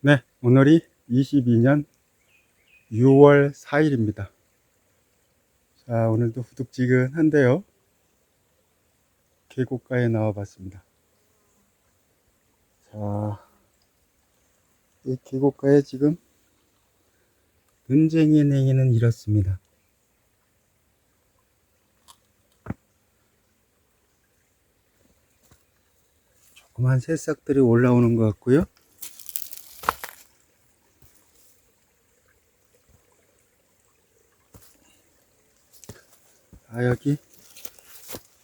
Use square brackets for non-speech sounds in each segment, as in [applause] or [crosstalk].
네, 오늘이 22년 6월 4일입니다. 자, 오늘도 후둑지근한데요. 계곡가에 나와 봤습니다. 자, 이 계곡가에 지금 은쟁이 냉이는 이렇습니다. 조그만 새싹들이 올라오는 것 같고요. 여기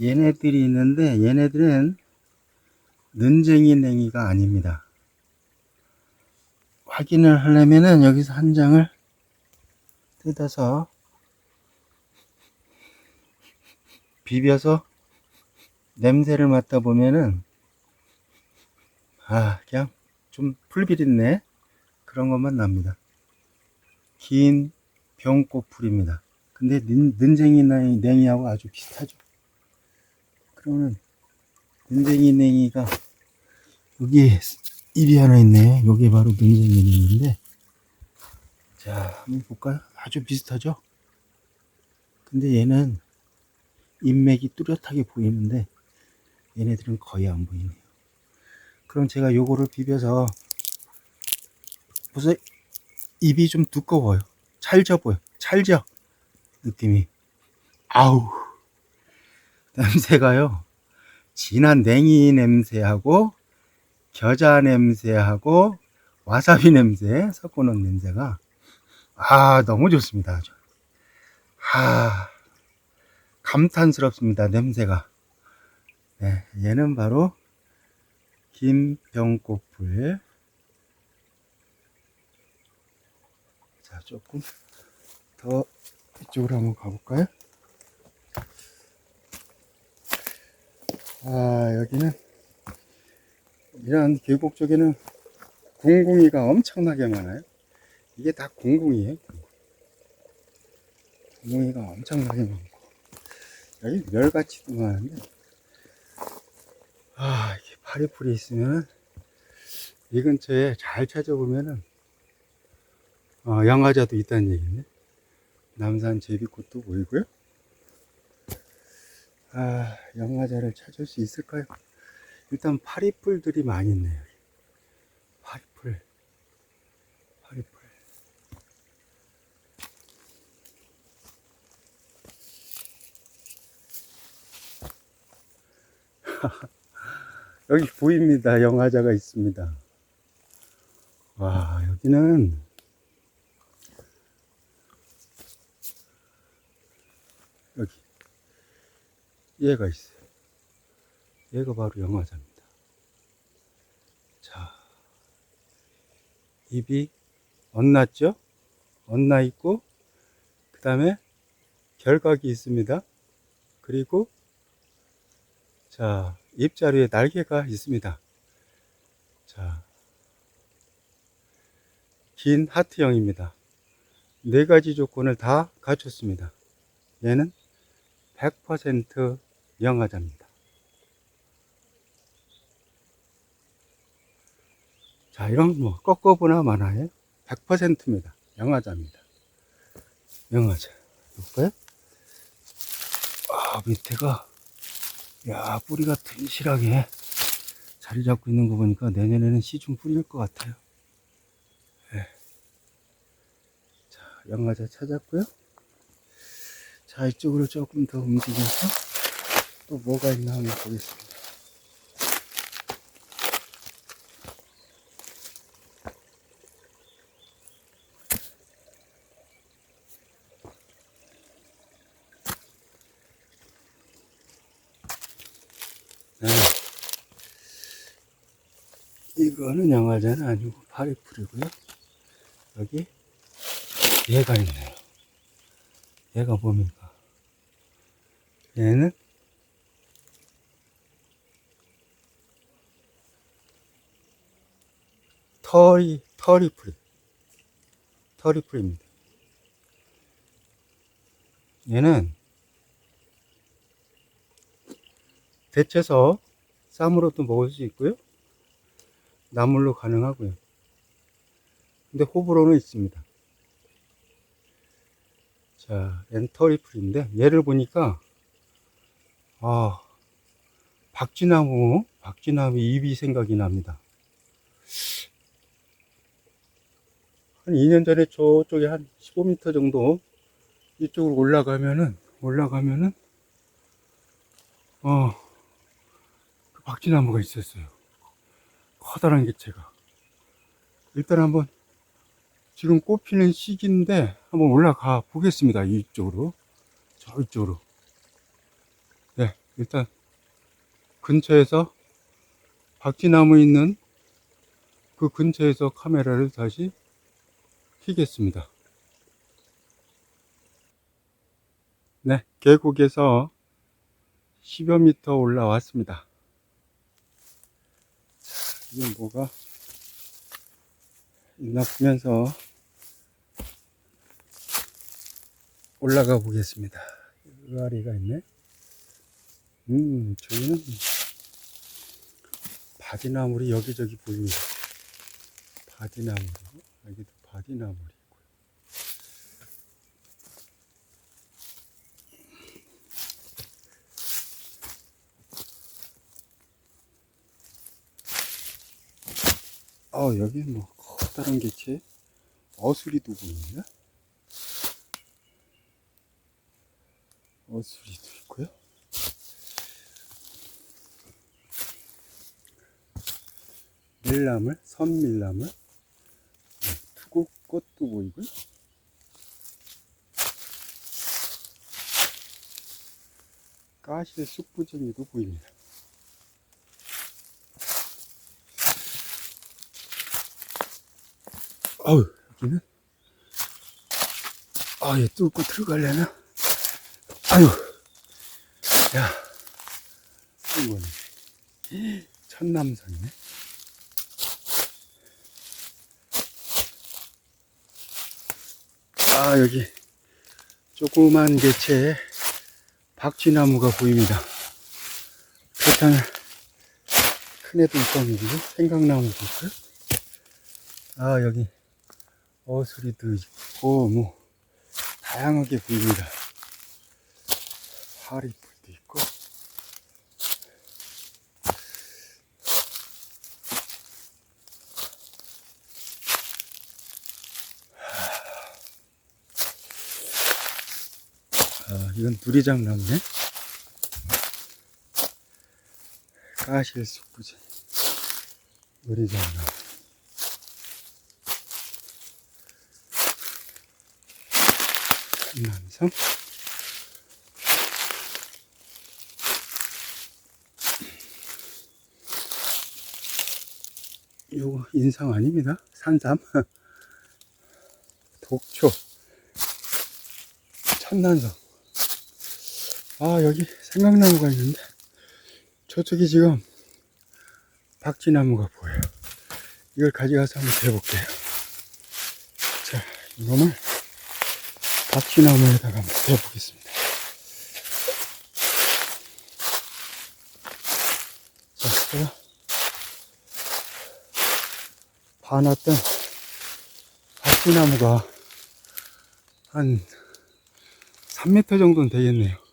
얘네들이 있는데 얘네들은 눈쟁이 냉이가 아닙니다. 확인을 하려면은 여기서 한 장을 뜯어서 비벼서 냄새를 맡아 보면은 아 그냥 좀 풀비린내 그런 것만 납니다. 긴 병꽃풀입니다. 근데 는, 냉이, 냉이하고 아주 비슷하죠. 그러면 능쟁이 냉이가 여기 입이 하나 있네. 요게 바로 능쟁이 냉이인데 자 한번 볼까요? 아주 비슷하죠. 근데 얘는 인맥이 뚜렷하게 보이는데 얘네들은 거의 안 보이네요. 그럼 제가 요거를 비벼서 보세요. 입이 좀 두꺼워요. 찰져 보여. 찰져. 느낌이. 아우. 냄새가요. 진한 냉이 냄새하고 겨자 냄새하고 와사비 냄새 섞어 놓은 냄새가 아 너무 좋습니다. 아주. 아 감탄스럽습니다. 냄새가. 네, 얘는 바로 김병꽃불. 자, 조금 더 이쪽으로 한번 가볼까요? 아, 여기는 이런 계곡 쪽에는 궁궁이가 엄청나게 많아요. 이게 다 궁궁이에요. 궁궁이가 엄청나게 많고 여기 멸가치도 많은데 아, 이게 파리풀이 있으면 이 근처에 잘 찾아보면은 어, 양화자도 있다는 얘기네. 남산 제비꽃도 보이고요. 아, 양화자를 찾을 수 있을까요? 일단 파리풀들이 많이 있네요. 파리풀, 파리풀. [laughs] 여기 보입니다. 영화자가 있습니다. 와, 여기는 여기 얘가 있어요. 얘가 바로 영화자입니다. 자, 입이 엇났죠? 엇나 있고 그 다음에 결각이 있습니다. 그리고 자, 입자루에 날개가 있습니다. 자, 긴 하트형입니다. 네 가지 조건을 다 갖췄습니다. 얘는 100% 영화자입니다. 자, 이런 뭐 꺾어보나 마나에 100%입니다. 영화자입니다. 영화자. 볼까요? 아, 밑에가 야, 뿌리가 튼실하게 자리 잡고 있는 거 보니까 내년에는 씨좀 뿌릴 것 같아요. 예. 자, 영화자 찾았고요. 자, 이쪽으로 조금 더 움직여서 또 뭐가 있나 한번 보겠습니다. 네. 이거는 양화자는 아니고 파리풀이고요. 여기 얘가 있네요. 얘가 뭡니까? 얘는 털이 털이 풀이 털이 풀입니다. 얘는 데쳐서 쌈으로도 먹을 수 있고요. 나물로 가능하고요. 근데 호불호는 있습니다. 자, 엔터리플인데 얘를 보니까 아 박쥐나무 박쥐나무 잎이 생각이 납니다. 한 2년 전에 저쪽에 한 15m 정도 이쪽으로 올라가면은 올라가면은 어, 그 박쥐나무가 있었어요. 커다란 개체가. 일단 한번 지금 꽃피는 시기인데 한번 올라가 보겠습니다. 이쪽으로. 저쪽으로. 네, 일단 근처에서 박쥐나무 있는 그 근처에서 카메라를 다시 켜겠습니다. 네, 계곡에서 10여 미터 올라왔습니다. 자, 이게 뭐가 있나 보면서 올라가 보겠습니다. 의아리가 있네. 음, 저기는 바디나물이 여기저기 보입니다. 바디나물. 여기도 바디나물이 있고요. 아, 여기 뭐 커다란 개체 어수리도 보이네. 어수리도 있고요. 밀나물, 선밀나물, 꽃도 보이고요. 가시 쑥부쟁이도 보입니다. 아우, 여기는, 아, 얘 뚫고 들어가려나? 아유, 야, 이거네. 천남성이네. 아, 여기, 조그만 개체에 박쥐나무가 보입니다. 그렇다면, 큰 애도 있다는지, 생강나무도 있고요. 아, 여기, 어수리도 있고, 뭐, 다양하게 보입니다. 파리풀도 있고, 이건 누리장나무네. 까실 쑥부지. 누리장나무. 남성. 요거 인상 아닙니다. 산삼. [laughs] 독초. 천난성. 아, 여기 생강나무가 있는데, 저쪽이 지금 박쥐나무가 보여요. 이걸 가져가서 한번 대볼게요. 자, 이놈을 박쥐나무에다가 한번 대보겠습니다. 자, 제가 봐놨던 박쥐나무가 한 3m 정도는 되겠네요.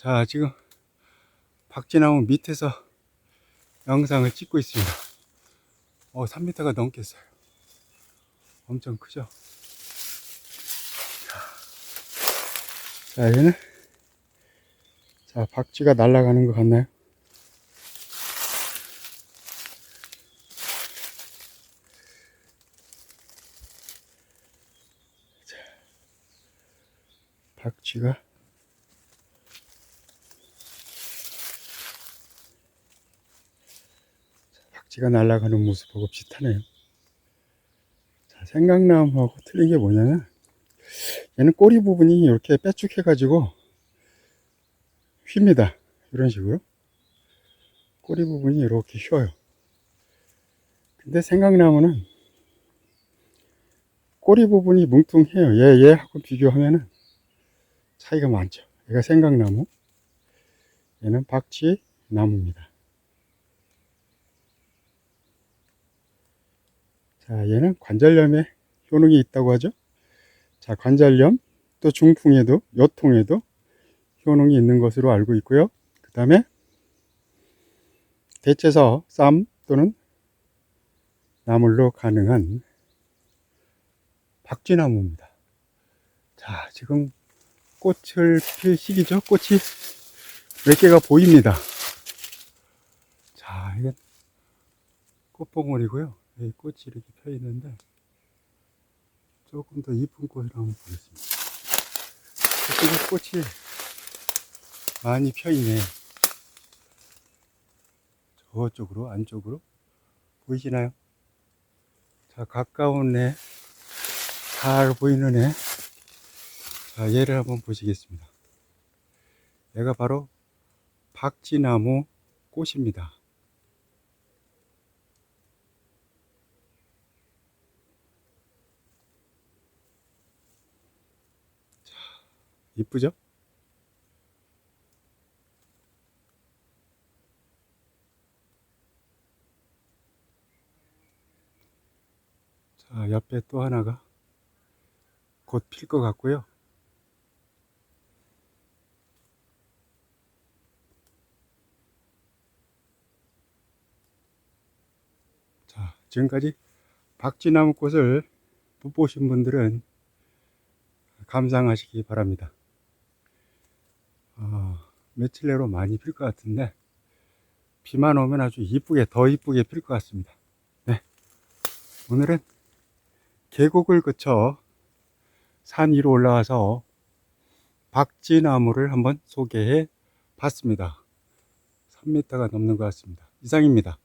자, 지금 박쥐나무 밑에서 영상을 찍고 있습니다. 어, 3m가 넘겠어요. 엄청 크죠? 자, 얘는 자, 박쥐가 날아가는 것 같나요? 자, 박쥐가 박쥐가 날아가는 모습하고 비슷하네요. 자, 생강나무하고 틀린 게 뭐냐면 얘는 꼬리 부분이 이렇게 빼쭉해가지고 휩니다. 이런 식으로. 꼬리 부분이 이렇게 휘어요. 근데 생강나무는 꼬리 부분이 뭉퉁해요. 얘, 얘하고 비교하면은 차이가 많죠. 얘가 생강나무, 얘는 박쥐 나무입니다. 자, 자, 얘는 관절염에 효능이 있다고 하죠. 자, 관절염, 또 중풍에도, 요통에도 효능이 있는 것으로 알고 있고요. 그 다음에 대체서, 쌈 또는 나물로 가능한 박쥐나무입니다. 자, 지금 꽃을 필 시기죠. 꽃이 몇 개가 보입니다. 자, 이게 꽃봉오리고요. 여기 꽃이 이렇게 펴 있는데 조금 더 이쁜 꽃을 한번 보겠습니다. 이쪽에 꽃이 많이 펴 있네. 저쪽으로 안쪽으로 보이시나요? 자, 가까운 애, 잘 보이는 애. 자, 얘를 한번 보시겠습니다. 얘가 바로 박쥐나무 꽃입니다. 이쁘죠? 자, 옆에 또 하나가 곧 필 것 같고요. 자, 지금까지 박쥐나무 꽃을 못 보신 분들은 감상하시기 바랍니다. 아, 며칠 내로 많이 필 것 같은데 비만 오면 아주 이쁘게 더 이쁘게 필 것 같습니다. 네, 오늘은 계곡을 거쳐 산 위로 올라와서 박쥐나무를 한번 소개해 봤습니다. 3m가 넘는 것 같습니다. 이상입니다.